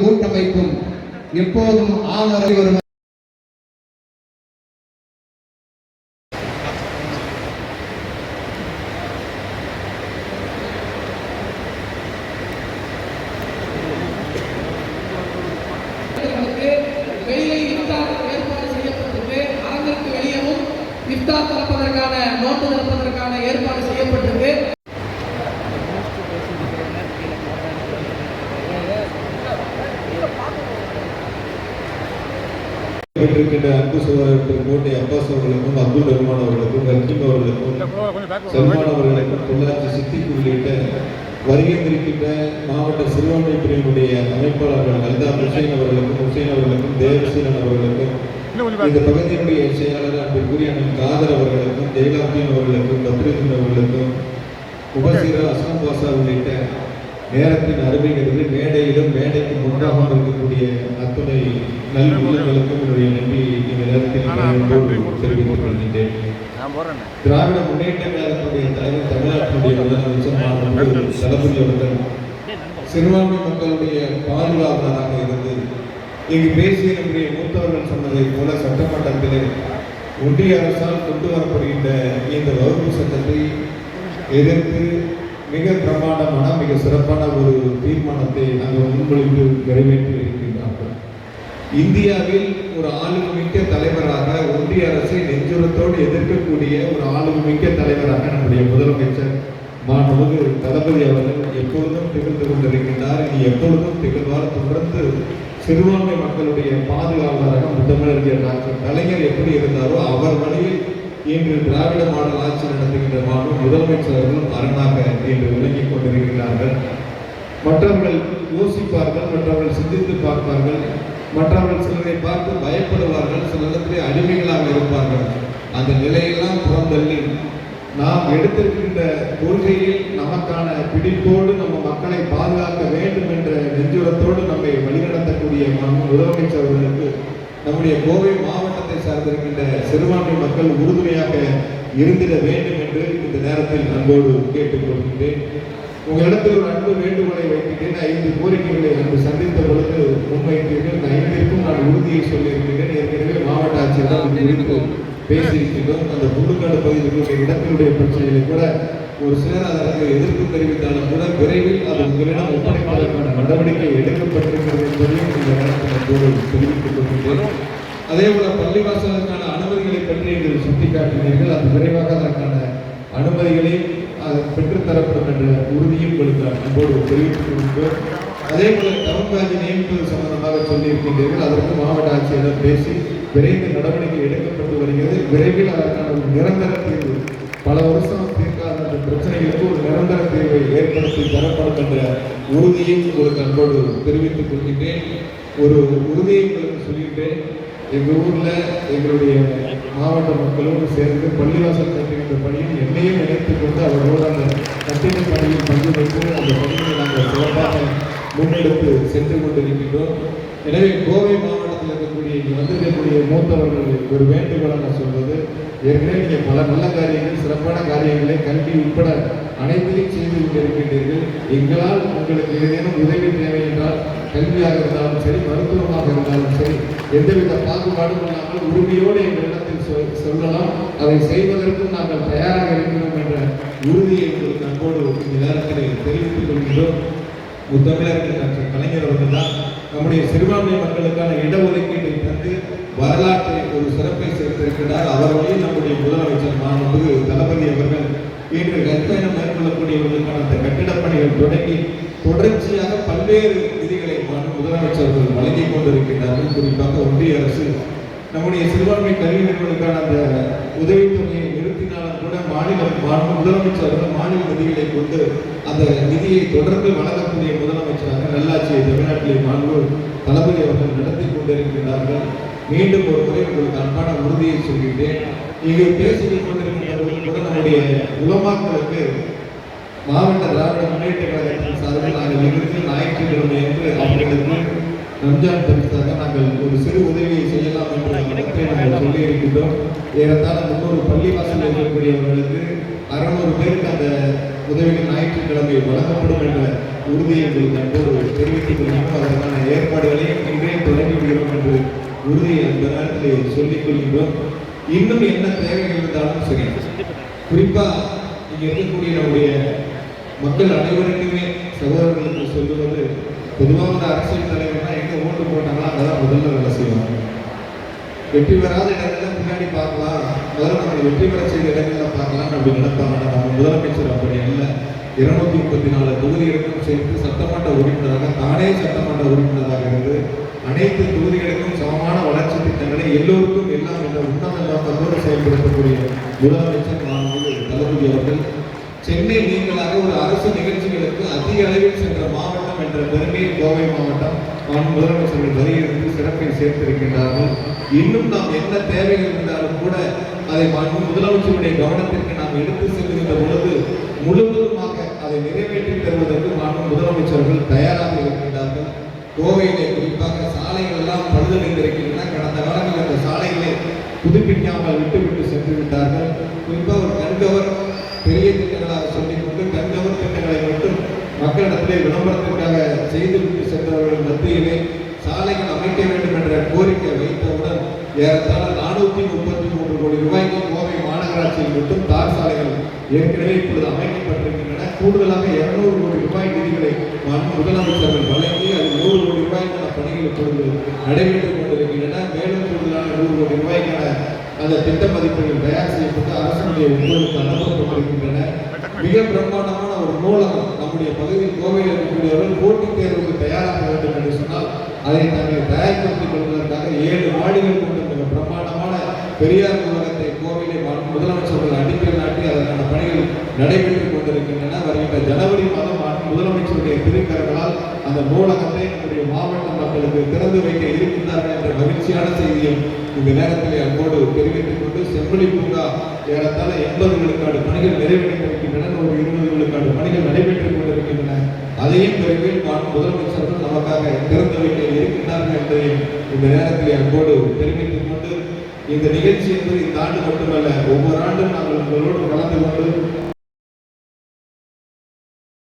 கூட்டமைப்பும் எப்போதும் ஆணரை வரும் அவர்களுக்கு வெளியே ஏற்பாடு பெற்றிருக்கின்ற அன்பு சகோதரர்கள் கோட்டை அப்பாஸ் அவர்களுக்கும் அப்துல் ரஹ்மான் அவர்களுக்கும் ஹக்கீம் அவர்களுக்கும் சல்மான் அவர்களுக்கும் பொள்ளாச்சி சித்திக் உள்ளிட்ட வருகின்றிருக்கின்ற மாவட்ட சிறுபான்மை பிரிவினுடைய அமைப்பாளர்கள் லலிதா ஹுசைன் அவர்களுக்கும் ஹுசைன் அவர்களுக்கும் தேவசீலன் அவர்களுக்கும் இந்த பகுதியினுடைய செயலாளர் அன்பிற்குரிய அண்ணன் காதர் அவர்களுக்கும் ஜெயலாப்தீன் அவர்களுக்கும் பத்ருதீன் அவர்களுக்கும் உபசீரா அஸ்லாம் பாசா உள்ளிட்ட நேரத்தின் அருமைகிறது மேடையிலும் மேடைக்கு முன்பாக இருக்கக்கூடிய அத்துணை நல் உள்ளங்களுக்கும் என்னுடைய நன்றியை இந்த நேரத்தில் தெரிவித்துக் கொள்கின்றேன். திராவிட முன்னேற்ற கழகத்துடைய தலைவர் தமிழ்நாட்டினுடைய முதலமைச்சர் தளபதி அவர்கள். சிறுபான்மை மக்களுடைய பாதுகாவலராக இருந்து இங்கு பேசிய நம்முடைய மூத்தவர்கள் சொன்னதைப் போல சட்டமன்றத்திலே ஒன்றிய அரசால் கொண்டு வரப்படுகின்ற இந்த வகுப்பு சட்டத்தை எதிர்த்து மிக பிரமாண்டமான மிக சிறப்பான ஒரு தீர்மானத்தை நாங்கள் முன்மொழிந்து நிறைவேற்றி இருக்கின்றார்கள் இந்தியாவில் ஒரு ஆளுமிக்க தலைவராக ஒன்றிய அரசை நெஞ்சுரத்தோடு எதிர்க்கக்கூடிய ஒரு ஆளுமிக்க தலைவராக நம்முடைய முதலமைச்சர் மாண்புமிகு தளபதி அவர்கள் எப்பொழுதும் திகழ்ந்து கொண்டிருக்கின்றார். இனி எப்பொழுதும் திகழ்வார். தொடர்ந்து சிறுபான்மை மக்களுடைய பாதுகாவலராக முதலமைச்சர் டாக்டர் கலைஞர் எப்படி இருந்தாரோ அவர் வழியில் இன்று திராவிட மாடல் ஆட்சி நடத்துகின்ற மாண்பு அரணாக இன்று விளங்கிக் கொண்டிருக்கிறார்கள். மற்றவர்கள் யோசிப்பார்கள் மற்றவர்கள் சிந்தித்து பார்ப்பார்கள். மற்றவர்கள் சிலரை பார்த்து பயப்படுவார்கள் சிலருக்கு அடிமைகளாக இருப்பார்கள். அந்த நிலையெல்லாம் புறந்தள்ளி. நாம் எடுத்திருக்கின்ற கொள்கையில் நமக்கான பிடிப்போடு நம்ம மக்களை பாதுகாக்க வேண்டும் என்ற நெஞ்சுரத்தோடு நம்மை வழிநடத்தக்கூடிய மாண்பு முதலமைச்சர் அவர்களுக்கு நம்முடைய கோவை மாவட்டத்தை சார்ந்திருக்கின்ற சிறுபான்மை மக்கள் உறுதுணையாக இருந்திட வேண்டும் என்று இந்த நேரத்தில் அன்போடு கேட்டுக்கொள்கின்றேன் உங்களிடத்தில் ஒரு அன்பு வேண்டுகோளை வைக்கின்றேன் ஐந்து கோரிக்கைகளை அன்பு சந்தித்த பொழுது முன்வைத்தீர்கள். ஐந்திற்கும் நான் உறுதியை சொல்லியிருக்கின்றேன் ஏற்கனவே மாவட்ட ஆட்சியர் இது குறித்து பேசியிருக்கின்றோம் அந்த புல்லுக்காடு பகுதியில் இருக்கக்கூடிய இடத்தினுடைய பிரச்சனைகளை கூட ஒரு சிலர் அதற்கு எதிர்ப்பு தெரிவித்தாலும் கூட விரைவில் அது உங்களிடம் ஒப்படைப்பதற்கான நடவடிக்கை எடுக்கப்பட்டிருக்கிறது என்பதையும் இந்த நேரத்தில் தெரிவித்துக் கொள்கின்றேன். அதே போல பள்ளிவாசலுக்கான அனுமதிகளை பற்றி நீங்கள் சுட்டிக்காட்டினீர்கள் அது விரைவாக அதற்கான அனுமதிகளை அது பெற்றுத்தரப்படும் என்ற உறுதியும் உங்களுக்கு அன்போடு தெரிவித்து அதே போல டவுன்காஜி நியமிப்பது சம்பந்தமாக சொல்லியிருக்கின்றீர்கள். அதற்கு மாவட்ட ஆட்சியரிடம் பேசி விரைந்து நடவடிக்கை எடுக்கப்பட்டு வருகிறது. விரைவில் அதற்கான ஒரு நிரந்தர தீர்வு பல வருஷம் தீர்க்காத அந்த பிரச்சனைகளுக்கு ஒரு நிரந்தர தீர்வை ஏற்படுத்தி தரப்படும் என்ற உறுதியை உங்களுக்கு அன்போடு தெரிவித்துக் கொள்கின்றேன். ஒரு உறுதியை உங்களுக்கு சொல்லியிருக்கேன் எங்கள் ஊரில் எங்களுடைய மாவட்ட மக்களோடு சேர்ந்து பள்ளிவாசல் கட்டுகின்ற பணியில் என்னையும் இணைத்துக் கொண்டு அவர்களோடு அந்த கட்டிட பணியில் பங்கு பெற்று அந்த பணியை நாங்கள் சிறப்பாக முன்னெடுத்து சென்று கொண்டிருக்கின்றோம். எனவே கோவை மாவட்டத்தில் இருக்கக்கூடிய இங்கே வந்திருக்கக்கூடிய மூத்தவர்களுக்கு ஒரு வேண்டுகோளாக சொல்வது ஏற்கனவே நீங்கள் பல நல்ல காரியங்கள் சிறப்பான காரியங்களை கல்வி உட்பட அனைத்தையும் செய்து கொண்டிருக்கின்றீர்கள். எங்களால் உங்களுக்கு ஏதேனும் உதவி தேவை என்றால் கல்வியாக இருந்தாலும் சரி மருத்துவமாக இருந்தாலும் சரி எந்தவித பாகுபாடும் இல்லாமல் உறுதியோடு எங்களிடத்தில் சொல் சொல்லலாம். அதை செய்வதற்கும் நாங்கள் தயாராக இருக்கிறோம் என்ற உறுதியை உங்களுக்கு அன்போடு இந்த நேரத்தில் தெரிவித்துக் கொள்கிறோம் முத்தமிழர்கள் கலைஞர் அவர்கள் தான் நம்முடைய சிறுபான்மை மக்களுக்கான இடஒதுக்கீட்டை தந்து வரலாற்றை ஒரு சிறப்பை சேர்த்திருக்கிறார். அவர் நம்முடைய முதலமைச்சர் மாண்புமிகு தளபதி அவர்கள். இன்று கற்பயணம் மேற்கொள்ளக்கூடியவர்களுக்கான அந்த கட்டிடப் பணிகள் தொடங்கி தொடர்ச்சியாக பல்வேறு நிதிகளை முதலமைச்சர்கள் வழங்கிக் கொண்டிருக்கிறார்கள் குறிப்பாக ஒன்றிய அரசு நம்முடைய சிறுபான்மை கல்வி நிறுவனங்களுக்கான அந்த உதவித்தொகையை உடனே மாநில முதலமைச்சர் மாநில நிதிகளை கொண்டு அந்த நிதியை தொடர்ந்து வழங்கக்கூடிய முதலமைச்சராக நல்லாட்சியை தமிழ்நாட்டிலே மாண்பு தளபதி அவர்கள் நடத்தி கொண்டிருக்கிறார்கள் மீண்டும் ஒரு முறை உங்களுக்கு அன்பான உறுதியை சொல்கின்றேன் இங்கு பேசிக் கொண்டிருக்கின்றவர்கள் கூட நம்முடைய உலமாக்களுக்கு மாவட்ட திராவிட முன்னேற்ற கழகத்தின் சார்பில் நாங்கள் இங்கிருந்து ஞாயிற்றுக்கிழமை என்று அவர்களுக்கு ரம்ஜான் பரிசாக நாங்கள் ஒரு சிறு உதவியை நாங்கள் இருக்கின்றோம் ஏறத்தாழ முன்னூறு பள்ளிவாசல் இருக்கக்கூடியவர்களுக்கு அறுநூறு பேருக்கு அந்த உதவிகள் ஞாயிற்றுக்கிழமை வழங்கப்படும் என்ற உறுதியை உங்களுக்கு அன்போடு தெரிவித்துக் கொள்கிறோம் அதற்கான ஏற்பாடுகளையும் இன்றே தொடங்கி விடுகிறோம் என்று உறுதியை அந்த நேரத்தில் சொல்லிக் கொள்கின்றோம். இன்னும் என்ன தேவைகள் இருந்தாலும் சரி குறிப்பா இங்க இருக்கக்கூடிய நம்முடைய மக்கள் அனைவருக்குமே சகோதரர்களுக்கு சொல்லுவது பொதுவாக ஒரு அரசியல் தலைவர்னா எங்க ஓட்டு போட்டாங்களோ வெற்றி பெறாத இடங்கள்ல முன்னாடி பார்க்கலாம். முதல்ல நம்ம வெற்றி பெற செய்த இடங்கள்ல பார்க்கலாம். அப்படி நினைப்பாங்க நம்ம முதலமைச்சர் அப்படி அல்ல. இருநூத்தி முப்பத்தி நாலு தொகுதிகளுக்கும் சேர்த்து சட்டமன்ற உறுப்பினராக தானே சட்டமன்ற உறுப்பினராக இருந்து அனைத்து தொகுதிகளுக்கும் சமமான வளர்ச்சி திட்டங்களை எல்லோருக்கும் எல்லாம் என்ற உன்னத நோக்கத்தோடு செயல்படுத்தக்கூடிய முதலமைச்சர் மாண்புமிகு தளபதி அவர்கள் சென்னை நீங்களாக ஒரு அரசு நிகழ்ச்சிகளுக்கு அதிக அளவில் சென்ற மாவட்ட மாவட்டம் என்ற பெருமையை கோவை மாவட்டம் மாண்பு முதலமைச்சர்கள் வலியுறுத்தி சிறப்பை சேர்த்திருக்கின்றார்கள். இன்னும் நாம் என்ன தேவைகள் இருந்தாலும் கூட அதை மாண்பு முதலமைச்சருடைய கவனத்திற்கு நாம் எடுத்து செல்கின்ற பொழுது முழுவதுமாக அதை நிறைவேற்றி தருவதற்கு மாண்பு முதலமைச்சர்கள் தயாராக இருக்கின்றார்கள். கோவையிலே குறிப்பாக சாலைகள் எல்லாம் பழுதடைந்திருக்கின்றன. கடந்த காலங்களில் அந்த சாலைகளை புதுப்பிக்காமல் விட்டுவிட்டு சென்று விட்டார்கள். குறிப்பாக ஒரு கண்கவர் பெரிய திட்டங்களாக சொல்லிக் மக்களிடத்திலே விளம்பரத்திற்காக செய்துவிட்டு சென்றவர்கள் மத்தியிலே சாலைகள் அமைக்க வேண்டும் என்ற கோரிக்கை வைத்தவுடன் ஏறத்தாழ நானூற்றி முப்பத்தி மூன்று கோடி ரூபாய்க்கு கோவை மாநகராட்சியில் மட்டும் தார் சாலைகள் ஏற்கனவே இப்பொழுது அமைக்கப்பட்டிருக்கின்றன. கூடுதலாக இருநூறு கோடி ரூபாய் நிதிகளை முதலமைச்சர்கள் வழங்கி அது நூறு கோடி ரூபாய்க்கான பணிகள் இப்பொழுது நடைபெற்றுக் கொண்டிருக்கின்றன. மேலும் கூடுதலான நூறு கோடி ரூபாய்க்கான அந்த திட்ட மதிப்பீடுகள் தயார் செய்யப்பட்டு அரசனுடைய ஒவ்வொரு அனுப்பப்பட்டிருக்கின்றன. மிக பிரம்மாண்டமான ஒரு நூலகம் நம்முடைய பகுதி கோவையில் இருக்கக்கூடியவர்கள் போட்டித் தேர்வுக்கு தயாராக வேண்டும் என்று சொன்னால் அதை தங்களை தயார்படுத்திக் கொள்வதற்காக ஏழு மாடிகள் கொண்ட மிக பிரம்மாண்டமான பெரியார் நூலகத்தை கோவிலை முதலமைச்சர்கள் அடிக்கல் நாட்டி அதற்கான பணிகள் நடைபெற்றுக் கொண்டிருக்கின்றன. வருகின்ற ஜனவரி மாதம் முதலமைச்சருடைய திருக்கரங்களால் அந்த நூலகத்தை நம்முடைய மாவட்ட மக்களுக்கு திறந்து வைக்க இருக்கின்றார்கள் என்ற மகிழ்ச்சியான செய்தியை இந்த நேரத்தில் அங்கோடு தெரிவித்துக் கொண்டு செம்மொழி பூங்கா ஏறத்தாழ எண்பது விழுக்காடு பணிகள் நிறைவேற்றிருக்கின்றன ஒரு இருபது விழுக்காடு பணிகள் நடைபெற்றுக் இருக்கின்றன. அதையும் விரைவில் மாண்பு முதலமைச்சர்கள் நமக்காக திறந்து வைக்க இருக்கின்றார்கள் என்பதையும் இந்த நேரத்தில் அன்போடு தெரிவித்துக் கொண்டு இந்த நிகழ்ச்சி என்பது இந்த ஆண்டு மட்டுமல்ல ஒவ்வொரு ஆண்டும் நாங்கள் உங்களோடு கலந்து கொண்டு